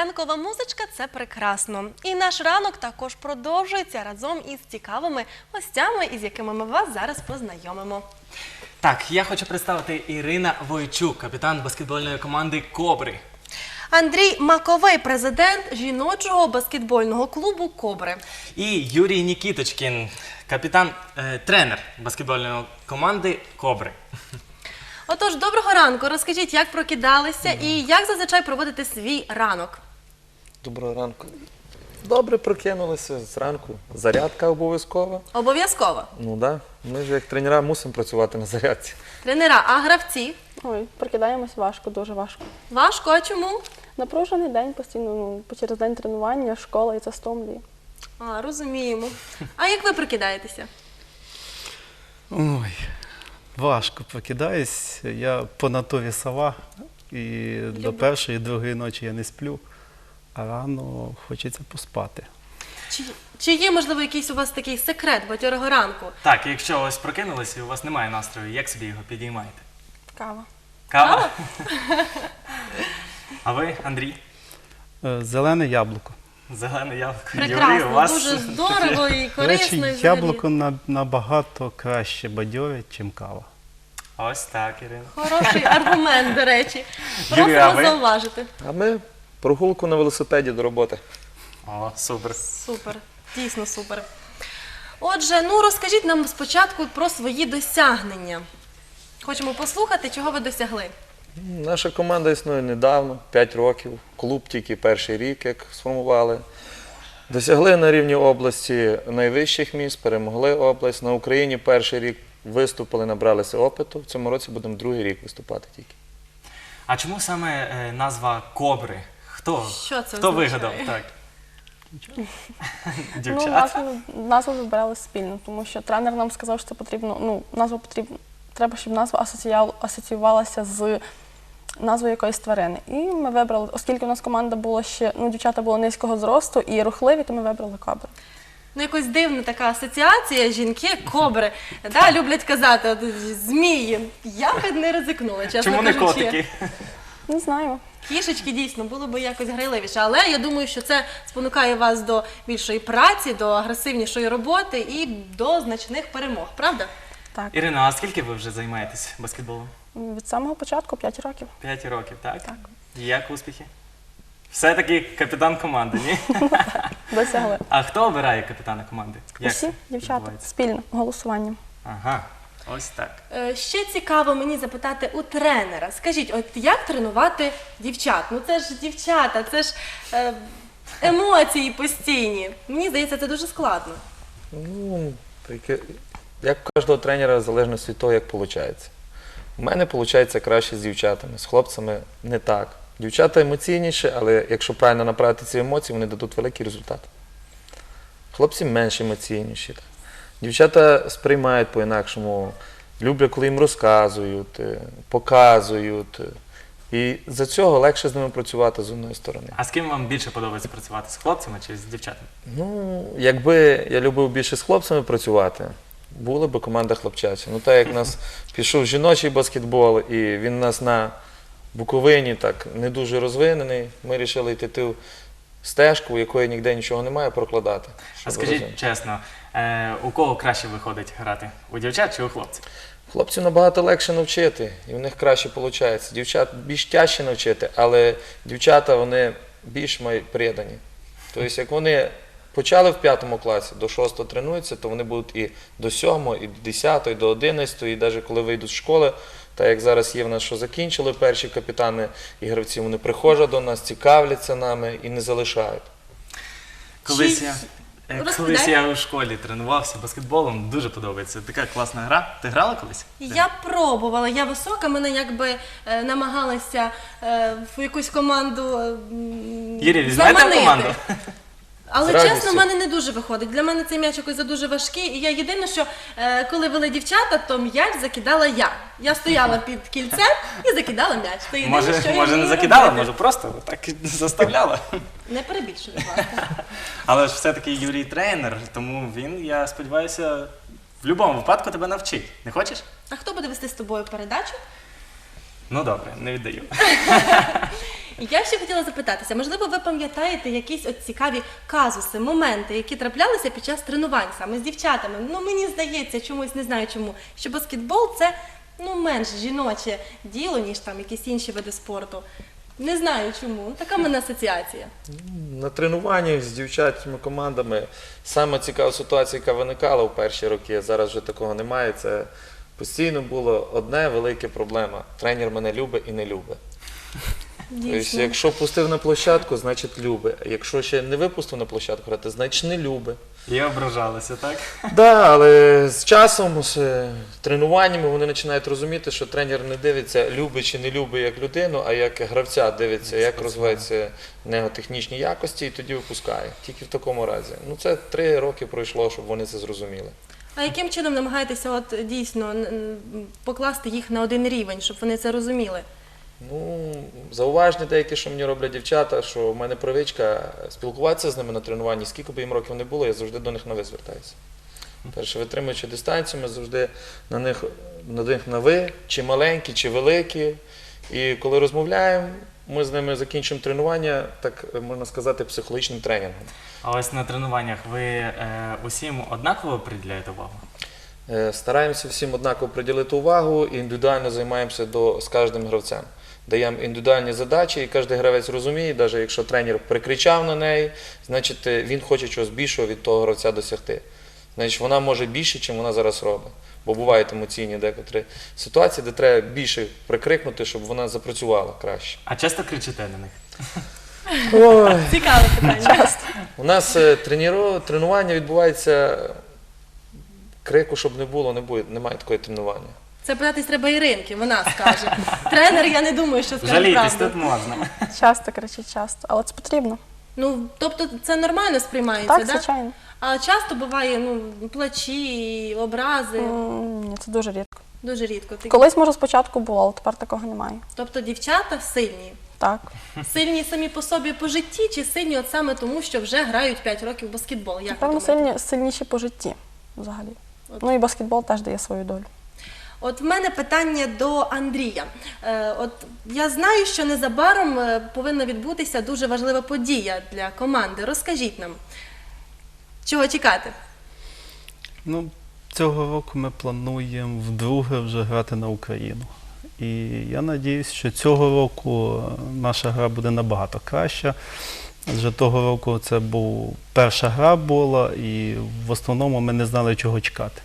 Ранкова музичка це прекрасно. І наш ранок також продовжується разом із цікавими гостями, із якими ми вас зараз познайомимо. Так, я хочу представити Ірина Войчук, капітан баскетбольної команди Кобри. Андрій Маковей, президент жіночого баскетбольного клубу Кобри. І Юрій Нікіточкін, капітан, е, тренер баскетбольної команди Кобри. Отож, доброго ранку. Розкажіть, як прокидалися і як зазвичай проводите свій ранок. Доброго ранку. Добре прокинулися зранку. Зарядка обов'язкова. Обов'язково. Ну так. Да. Ми ж як тренера мусимо працювати на зарядці. Тренера, а гравці? Ой, прокидаємось важко, дуже важко. Важко, а чому? Напружений день постійно, ну, через день тренування, школа і це стомлює. А, розуміємо. А як ви прокидаєтеся? Ой, важко прокидаюсь. Я по натурі сова, і до першої, другої ночі я не сплю, рано хочеться поспати. Чи, чи є, можливо, якийсь у вас такий секрет бадьорого ранку? Так, якщо ось прокинулися і у вас немає настрою, як собі його підіймаєте? Кава. Кава? А ви, Андрій? Е, Зелене яблуко. Зелене яблуко. Прекрасно, Юрій, у вас дуже здорово і До корисно. речі, і взагалі. яблуко на- набагато краще бадьорить, ніж кава. Ось так, Ірина. Хороший аргумент, до речі. Юрій, а Просимо ви? зауважити. А ми прогулку на велосипеді до роботи. О, супер. Супер, дійсно супер. Отже, ну розкажіть нам спочатку про свої досягнення. Хочемо послухати, чого ви досягли. Наша команда існує недавно, 5 років. Клуб тільки перший рік, як сформували. Досягли на рівні області найвищих міст, перемогли область. На Україні перший рік виступили, набралися опиту. В цьому році будемо другий рік виступати тільки. А чому саме е, назва Кобри? Хто? Що це Хто означає? вигадав? Так. Ну, назву, назву вибирали спільно, тому що тренер нам сказав, що це потрібно, ну, назву потрібно, треба, щоб назва асоціювала- асоціювалася з назвою якоїсь тварини. І ми вибрали, оскільки у нас команда була ще, ну, дівчата були низького зросту і рухливі, то ми вибрали кабру. Ну, якось дивна така асоціація, жінки, кобри. Да, люблять казати, от, змії. Я б не ризикнула, чесно Чому не кажучи. котики? Не знаю. Кішечки дійсно було би якось грайливіше, але я думаю, що це спонукає вас до більшої праці, до агресивнішої роботи і до значних перемог, правда? Так, Ірина, а скільки ви вже займаєтесь баскетболом? від самого початку 5 років. П'ять років, так? Так. Як успіхи? Все-таки капітан команди, ні? Досягли. А хто обирає капітана команди? Як Усі це дівчата відбувається? спільно голосуванням. Ага, ось так. Е, Ще цікаво мені запитати у тренера. Скажіть, от як тренувати дівчат? Ну це ж дівчата, це ж е, емоції постійні. Мені здається, це дуже складно. Ну, таке, як у кожного тренера, в залежності від того, як виходить. У мене виходить краще з дівчатами, з хлопцями не так. Дівчата емоційніші, але якщо правильно направити ці емоції, вони дадуть великий результат. Хлопці менш емоційніші. Дівчата сприймають по-інакшому, люблять, коли їм розказують, е, показують. І за цього легше з ними працювати з одної сторони. А з ким вам більше подобається працювати? З хлопцями чи з дівчатами? Ну, якби я любив більше з хлопцями працювати, була б команда хлопчача. Ну, так як у нас пішов жіночий баскетбол, і він у нас на Буковині так не дуже розвинений, ми вирішили йти ту стежку, якої ніде нічого немає, прокладати. А скажіть розвинути. чесно, е, у кого краще виходить грати? У дівчат чи у хлопців? Хлопців набагато легше навчити, і в них краще виходить. Дівчат більш тяжче навчити, але дівчата вони більш придані. Тобто, як вони почали в п'ятому класі, до шостого тренуються, то вони будуть і до сьомого, і до десятого, і до одинадцятого, і навіть коли вийдуть з школи, так як зараз є в нас, що закінчили перші капітани і гравці, вони приходять до нас, цікавляться нами і не залишають. Колись я, е, Розповідай. колись я у школі тренувався баскетболом, дуже подобається. Така класна гра. Ти грала колись? Я пробувала, я висока, мене якби е, намагалися е, в якусь команду. м, Юрій, візьмете в заманити. команду? Але З чесно, радістю. в мене не дуже виходить. Для мене цей м'яч якось задуже важкий. І я єдине, що е, коли вели дівчата, то м'яч закидала я. Я стояла під кільцем і закидала м'яч. То єдине, Може, що я може не вмію закидала, робити. може просто так заставляла. Не перебільшуй, будь ласка. Але ж все-таки Юрій тренер, тому він, я сподіваюся, в будь-якому випадку тебе навчить. Не хочеш? А хто буде вести з тобою передачу? Ну добре, не віддаю. Я ще хотіла запитатися, можливо, ви пам'ятаєте якісь от цікаві казуси, моменти, які траплялися під час тренувань саме з дівчатами. Ну мені здається, чомусь не знаю чому, що баскетбол це ну менш жіноче діло, ніж там якісь інші види спорту. Не знаю чому. Така мене асоціація. На тренуваннях з дівчатами командами саме цікава ситуація, яка виникала в перші роки, зараз вже такого немає. Це постійно було одне велике проблема. Тренер мене любить і не любить. Тобто, якщо пустив на площадку, значить любить. А якщо ще не випустив на площадку грати, значить не любить. І ображалися, так? Да, але з часом, з е, тренуваннями вони починають розуміти, що тренер не дивиться, любить чи не любить як людину, а як гравця дивиться, як розвиваються в нього технічні якості, і тоді випускає. Тільки в такому разі. Ну це три роки пройшло, щоб вони це зрозуміли. А яким чином намагаєтеся от дійсно покласти їх на один рівень, щоб вони це розуміли? Ну, зауваження деякі, що мені роблять дівчата, що в мене привичка спілкуватися з ними на тренуванні, скільки б їм років не було, я завжди до них на ви звертаюся. Перше, витримуючи дистанцію, ми завжди на них, на них на ви, чи маленькі, чи великі. І коли розмовляємо, ми з ними закінчуємо тренування, так е, можна сказати, психологічним тренінгом. А ось на тренуваннях ви е, усім однаково приділяєте увагу? Е, Стараємося всім однаково приділити увагу і індивідуально займаємося до, з кожним гравцем. Даємо індивідуальні задачі, і кожен гравець розуміє, навіть якщо тренер прикричав на неї, значить е, він хоче чогось більшого від того гравця досягти. Значить, вона може більше, чим вона зараз робить. Бо бувають емоційні декотрі ситуації, де треба більше прикрикнути, щоб вона запрацювала краще. А часто кричите на них? Ой, Цікаве питання. у нас е, треніро, тренування відбувається крику, щоб не було, не буде, немає такої тренування. Це питатись треба Іринки, вона скаже. Тренер, я не думаю, що скаже Жалійтесь, правду. тут можна. Часто кричить, часто, але це потрібно. Ну, тобто це нормально сприймається, Так, да? звичайно. А часто буває ну, плачі, образи. М, Ні, це дуже рідко. Дуже рідко. Ти- Колись, може, спочатку було, але тепер такого немає. Тобто дівчата сильні. Так. Сильні самі по собі по житті, чи сильні от саме тому, що вже грають 5 років в баскетбол? Як ви Напевно, думаєте? сильні, сильніші по житті взагалі. От. Ну і баскетбол теж дає свою долю. От в мене питання до Андрія. Е, от я знаю, що незабаром е, повинна відбутися дуже важлива подія для команди. Розкажіть нам, чого чекати? Ну, цього року ми плануємо вдруге вже грати на Україну. І я сподіваюся, що цього року е, наша гра буде набагато краща. Адже того року це був перша гра була, і в основному ми не знали, чого чекати.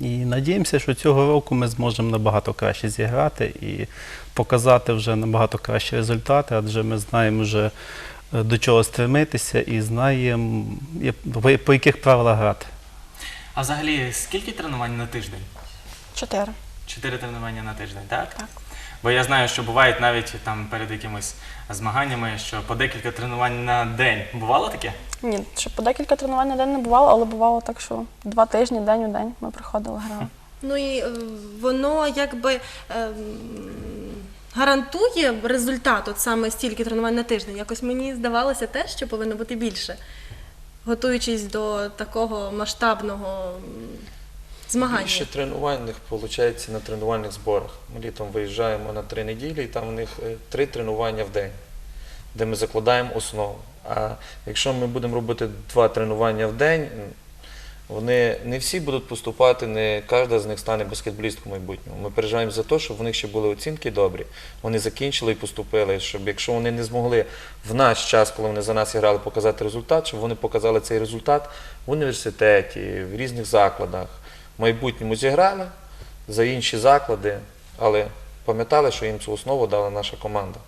І надіємося, що цього року ми зможемо набагато краще зіграти і показати вже набагато кращі результати, адже ми знаємо вже е, до чого стремитися і знаємо, по- по яких правилах грати. А взагалі, скільки тренувань на тиждень? Чотири. Чотири тренування на тиждень, так? Так. Бо я знаю, що бувають навіть там перед якимись змаганнями, що по декілька тренувань на день. Бувало таке? Ні, ще по декілька тренувань на день не бувало, але бувало так, що два тижні, день у день ми приходили грали. Ну і е, воно якби ем, гарантує результат, от саме стільки тренувань на тиждень. Якось мені здавалося те, що повинно бути більше, готуючись до такого масштабного змагання. Більше тренувань у них виходить на тренувальних зборах. Ми літом виїжджаємо на три неділі, і там у них е, три тренування в день, де ми закладаємо основу. А якщо ми будемо робити два тренування в день, вони не всі будуть поступати, не кожна з них стане баскетболісткою в майбутньому. Ми переживаємо за те, щоб в них ще були оцінки добрі. Вони закінчили і поступили, щоб якщо вони не змогли в наш час, коли вони за нас грали, показати результат, щоб вони показали цей результат в університеті, в різних закладах. В майбутньому зіграли за інші заклади, але пам'ятали, що їм цю основу дала наша команда.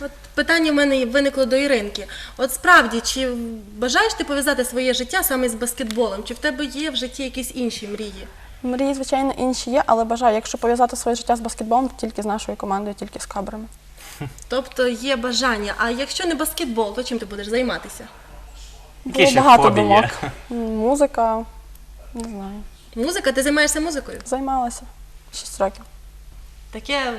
От питання в мене виникло до Іринки. От справді, чи бажаєш ти пов'язати своє життя саме з баскетболом? Чи в тебе є в житті якісь інші мрії? Мрії, звичайно, інші є, але бажаю, якщо пов'язати своє життя з баскетболом, то тільки з нашою командою, тільки з кабрами. Тобто є бажання. А якщо не баскетбол, то чим ти будеш займатися? Які Було ще багато хобі є? думок. Музика, не знаю. Музика, ти займаєшся музикою? Займалася 6 років. Таке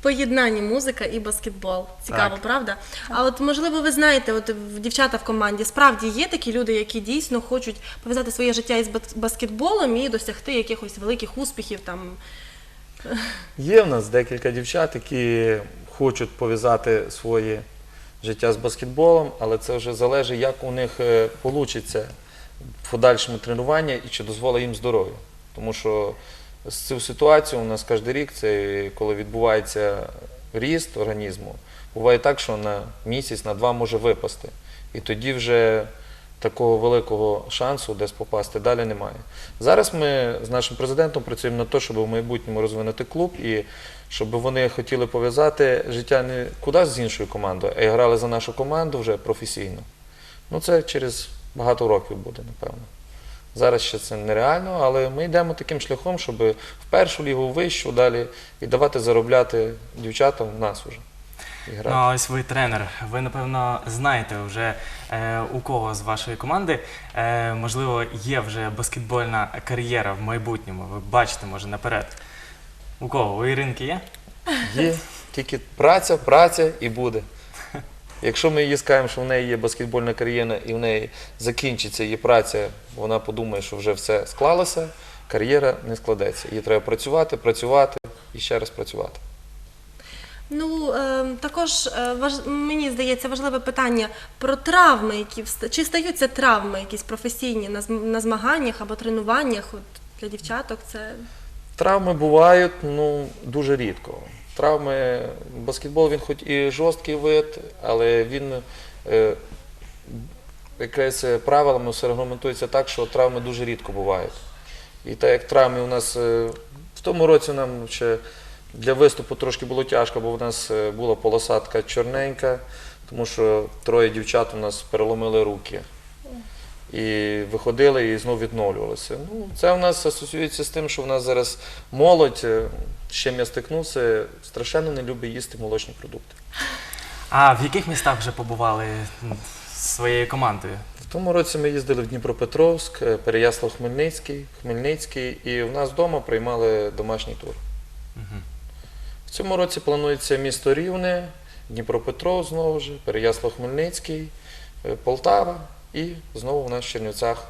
поєднання музика і баскетбол. Цікаво, Так. правда? А от можливо, ви знаєте, от в дівчата в команді справді є такі люди, які дійсно хочуть пов'язати своє життя із бас- баскетболом і досягти якихось великих успіхів там. Є в нас декілька дівчат, які хочуть пов'язати своє життя з баскетболом, але це вже залежить, як у них вийде в подальшому тренування і чи дозволить їм здоров'я. Тому що з цю ситуацію у нас кожен рік, це коли відбувається ріст організму, буває так, що на місяць, на два може випасти. І тоді вже такого великого шансу десь попасти далі немає. Зараз ми з нашим президентом працюємо над те, щоб в майбутньому розвинути клуб і щоб вони хотіли пов'язати життя не кудись з іншою командою, а й грали за нашу команду вже професійно. Ну це через багато років буде, напевно. Зараз ще це нереально, але ми йдемо таким шляхом, щоб в першу лігу, в вищу далі і давати заробляти дівчатам в нас уже. Ну, а ось ви тренер. Ви напевно знаєте вже е, у кого з вашої команди е, можливо є вже баскетбольна кар'єра в майбутньому. Ви бачите, може наперед. У кого? У Іринки є? Є тільки праця, праця і буде. Якщо ми їй скажемо, що в неї є баскетбольна кар'єра і в неї закінчиться її праця, вона подумає, що вже все склалося, кар'єра не складеться. Їй треба працювати, працювати і ще раз працювати. Ну е, також е, мені здається важливе питання про травми, які чи стаються травми якісь професійні на змаганнях або тренуваннях. От для дівчаток це Травми бувають ну, дуже рідко. Травми, баскетбол він хоч і жорсткий вид, але він е, е, правилами все регламентується так, що травми дуже рідко бувають. І так як травми у нас е, в тому році нам ще для виступу трошки було тяжко, бо в нас е, була полосатка чорненька, тому що троє дівчат у нас переломили руки. І виходили і знову відновлювалися. Ну, це в нас асоціюється з тим, що в нас зараз молодь, з чим я стикнувся, страшенно не любить їсти молочні продукти. А в яких містах вже побували з своєю командою? В тому році ми їздили в Дніпропетровськ, е, Переяслав Хмельницький, Хмельницький, і в нас вдома приймали домашній тур. Мгм. В цьому році планується місто Рівне, Дніпропетров знову ж, Переяслав Хмельницький, е, Полтава і знову в нас в Чернівцях.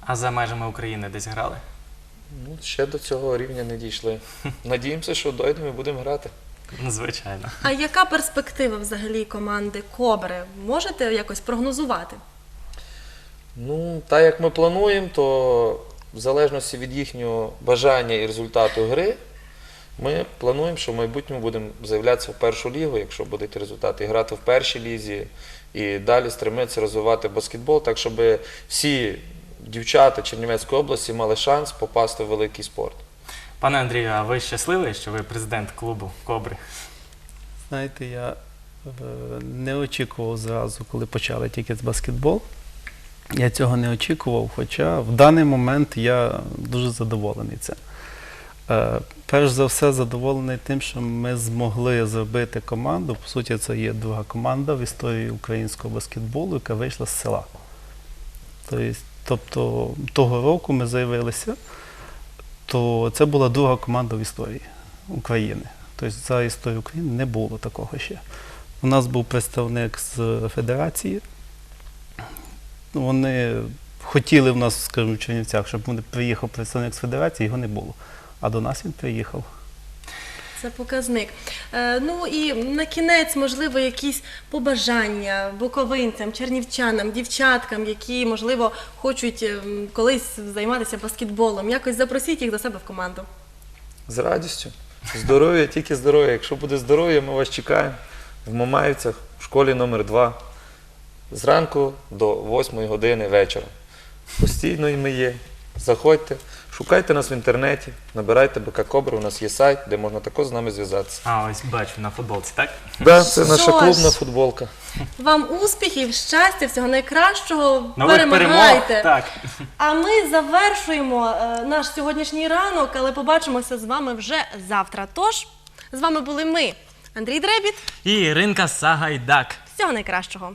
А за межами України десь грали? Ну, ще до цього рівня не дійшли. Надіємося, що дойдемо і будемо грати. Ну, звичайно. а яка перспектива взагалі команди Кобри? Можете якось прогнозувати? Ну, так як ми плануємо, то в залежності від їхнього бажання і результату гри, ми плануємо, що в майбутньому будемо заявлятися в першу лігу, якщо будуть результати, і грати в першій лізі, і далі стремитися розвивати баскетбол, так щоб всі дівчата Чернівецької області мали шанс попасти в великий спорт. Пане Андрію, а ви щасливий, що ви президент клубу Кобри? Знаєте, я е, не очікував зразу, коли почали тільки з баскетбол. Я цього не очікував, хоча в даний момент я дуже задоволений цим. Е, Перш за все, задоволений тим, що ми змогли зробити команду. По суті, це є друга команда в історії українського баскетболу, яка вийшла з села. Тобто, тобто того року ми заявилися, то це була друга команда в історії України. Тобто за історію України не було такого ще. У нас був представник з федерації. Вони хотіли в нас, скажімо, в Чернівцях, щоб приїхав представник з федерації, його не було. А до нас він приїхав. Це показник. Е, ну і на кінець, можливо, якісь побажання буковинцям, чернівчанам, дівчаткам, які, можливо, хочуть ем, колись займатися баскетболом. Якось запросіть їх до себе в команду. З радістю. Здоров'я, тільки здоров'я. Якщо буде здоров'я, ми вас чекаємо в Мамаївцях, в школі номер 2 Зранку до 8 години вечора. Постійно і ми є. Заходьте, шукайте нас в інтернеті, набирайте БК Кобра, у нас є сайт, де можна також з нами зв'язатися. А, ось бачу на футболці, так? Да, це наша Що ж. клубна футболка. Вам успіхів, щастя, всього найкращого. Нових перемог. Перемагайте. Так. А ми завершуємо е, наш сьогоднішній ранок, але побачимося з вами вже завтра. Тож з вами були ми, Андрій Дребіт. І Іринка Сагайдак. Всього найкращого.